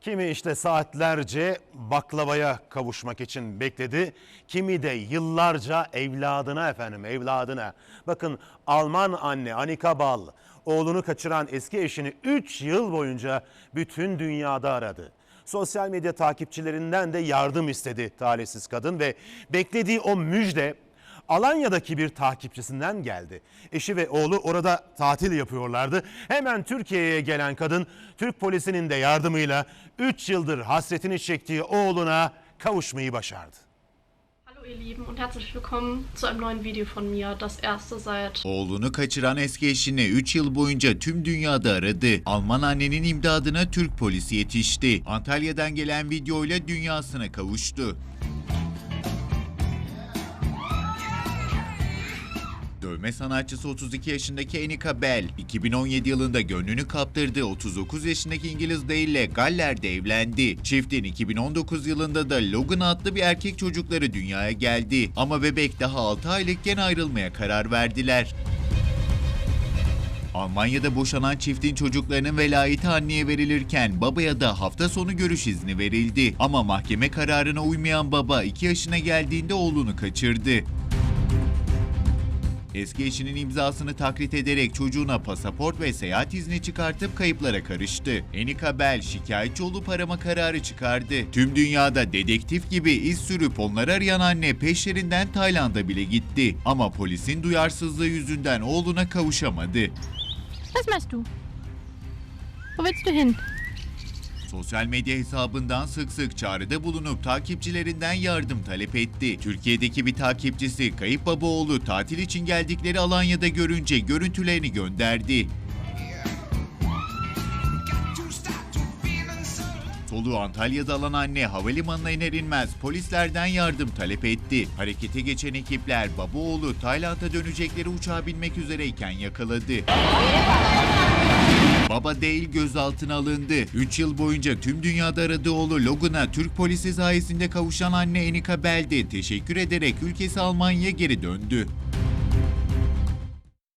Kimi işte saatlerce baklavaya kavuşmak için bekledi. Kimi de yıllarca evladına efendim evladına. Bakın Alman anne Annika Bal oğlunu kaçıran eski eşini 3 yıl boyunca bütün dünyada aradı. Sosyal medya takipçilerinden de yardım istedi talihsiz kadın ve beklediği o müjde Alanya'daki bir takipçisinden geldi. Eşi ve oğlu orada tatil yapıyorlardı. Hemen Türkiye'ye gelen kadın Türk polisinin de yardımıyla 3 yıldır hasretini çektiği oğluna kavuşmayı başardı. Hallo ihr Lieben und herzlich willkommen zu einem neuen Video von mir, das erste seit Oğlunu kaçıran eski eşini 3 yıl boyunca tüm dünyada aradı. Alman annenin imdadına Türk polisi yetişti. Antalya'dan gelen videoyla dünyasına kavuştu. Dövme sanatçısı 32 yaşındaki Enika Bell, 2017 yılında gönlünü kaptırdığı 39 yaşındaki İngiliz değille Galler'de evlendi. Çiftin 2019 yılında da Logan adlı bir erkek çocukları dünyaya geldi. Ama bebek daha 6 aylıkken ayrılmaya karar verdiler. Almanya'da boşanan çiftin çocuklarının velayeti anneye verilirken babaya da hafta sonu görüş izni verildi. Ama mahkeme kararına uymayan baba 2 yaşına geldiğinde oğlunu kaçırdı. Eski eşinin imzasını taklit ederek çocuğuna pasaport ve seyahat izni çıkartıp kayıplara karıştı. Enika Bell şikayetçi olup arama kararı çıkardı. Tüm dünyada dedektif gibi iz sürüp onları arayan anne peşlerinden Tayland'a bile gitti. Ama polisin duyarsızlığı yüzünden oğluna kavuşamadı. Was machst du? Wo? Sosyal medya hesabından sık sık çağrıda bulunup takipçilerinden yardım talep etti. Türkiye'deki bir takipçisi kayıp baba oğlu tatil için geldikleri Alanya'da görünce görüntülerini gönderdi. Soluğu Antalya'da alan anne havalimanına iner inmez polislerden yardım talep etti. Harekete geçen ekipler baba oğlu Tayland'a dönecekleri uçağa binmek üzereyken yakaladı. Baba değil gözaltına alındı. 3 yıl boyunca tüm dünyada aradığı oğlu Logan'a Türk polisi sayesinde kavuşan anne Enika Belde teşekkür ederek ülkesi Almanya'ya geri döndü.